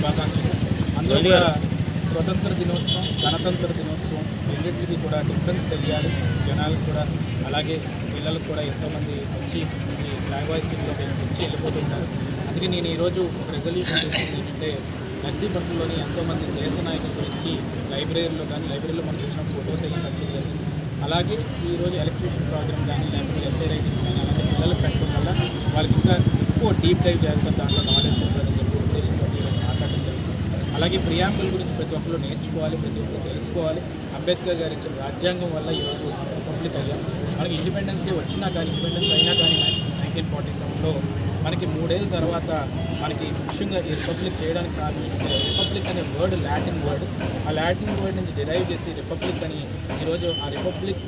శుభాకాంక్షలు. అందరూ కూడా స్వతంత్ర దినోత్సవం గణతంత్ర దినోత్సవం రెండింటికి కూడా డిఫరెన్స్ తెలియాలి. జనాలకు కూడా అలాగే పిల్లలకు కూడా ఎంతోమంది వచ్చి ఈ ఫ్లాగ్ హాయిస్టింగ్లో వచ్చి వెళ్ళిపోతుంటారు అందుకే నేను ఈరోజు ఒక రెజల్యూషన్ తీసుకుంది ఏంటంటే నర్సీపట్నంలోని ఎంతోమంది దేశ నాయకుల గురించి లైబ్రరీలో కానీ లైబ్రరీలో మనం చూసిన ఫొటోస్ అయ్యి జరిగింది అలాగే ఈరోజు ఎలక్ట్రిషన్ ప్రోగ్రామ్ కానీ లేకపోతే ఎస్ఐ రైటింగ్స్ కానీ అలాంటి పిల్లలకు పెట్టడం వల్ల వాళ్ళకి ఇంకా ఎక్కువ డీప్ డైవ్ చేస్తారు దాంట్లో నాలెడ్జ్ ఉంటుందని చెప్పి ఉద్దేశంతో ఈరోజు మాట్లాడడం జరిగింది అలాగే ప్రియాంకుల గురించి ప్రతి ఒక్కరు నేర్చుకోవాలి ప్రతి ఒక్కరు తెలుసుకోవాలి. అంబేద్కర్ గారు ఇచ్చిన రాజ్యాంగం వల్ల ఈరోజు రిపబ్లిక్ అయ్యాం. మనకి ఇండిపెండెన్స్ డే వచ్చినా కానీ ఇండిపెండెన్స్ అయినా కానీ నైన్టీన్ ఫార్టీ సెవెన్లో మనకి మూడేళ్ళ తర్వాత మనకి ముఖ్యంగా ఈ రిపబ్లిక్ చేయడానికి కారణం ఏంటంటే రిపబ్లిక్ అనే వర్డ్ లాటిన్ వర్డ్ ఆ లాటిన్ వర్డ్ నుంచి డిరైవ్ చేసి రిపబ్లిక్ అని ఈరోజు ఆ రిపబ్లిక్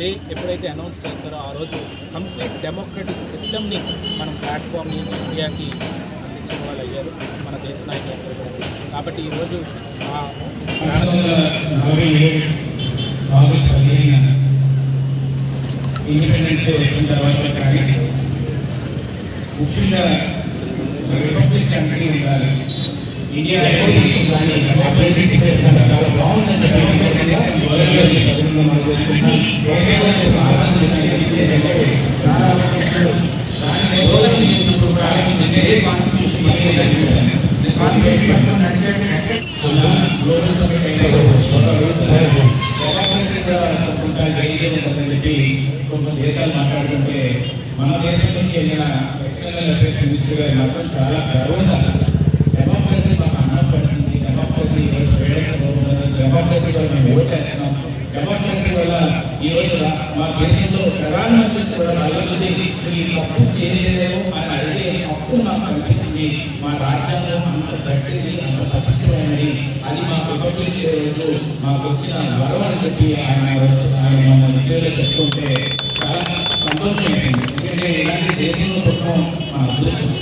డే ఎప్పుడైతే అనౌన్స్ చేస్తారో ఆ రోజు కంప్లీట్ డెమోక్రటిక్ సిస్టమ్ని మనం ప్లాట్ఫామ్ని ఇండియాకి అందించిన వాళ్ళు అయ్యారు మన దేశ నాయకులందరూ కలిసి కాబట్టి ఈరోజు ఆ ఇండిపెండెన్స్ వచ్చిన తర్వాత కానీ ముఖ్యంగా రిపబ్లిక్ కంట్రీ ఉండాలి ఇండియా రిపబ్లిక్ చాలా కొన్ని దేశాలు మాట్లాడుతుంటే మన దేశం నుంచి ఎక్స్టర్నల్ అఫేర్స్ మినిస్టర్ గారు మాత్రం చాలా గర్వంగా డెమోక్రసీ మాకు డెమోక్రసీ ఈరోజు డెమోక్రసీ వల్ల మేము ఓటేస్తున్నాం డెమోక్రసీ వల్ల ఈరోజు మా దేశంలో ప్రధానమంత్రి కూడా నలుగురి ఈ తప్పు చేయలేదేమో అని కల్పించింది మా రాజ్యాంగం అంత గట్టిది అంత పవిత్రమైనది అది మాకు రిపబ్లిక్ రోజు మాకు వచ్చిన గర్వం అని చెప్పి ఆయన ఆయన మన ఉద్యోగులు చెప్పుకుంటే చాలా సంతోషమైంది ఎందుకంటే ఇలాంటి దేశంలో పుట్టడం మన అదృష్టం.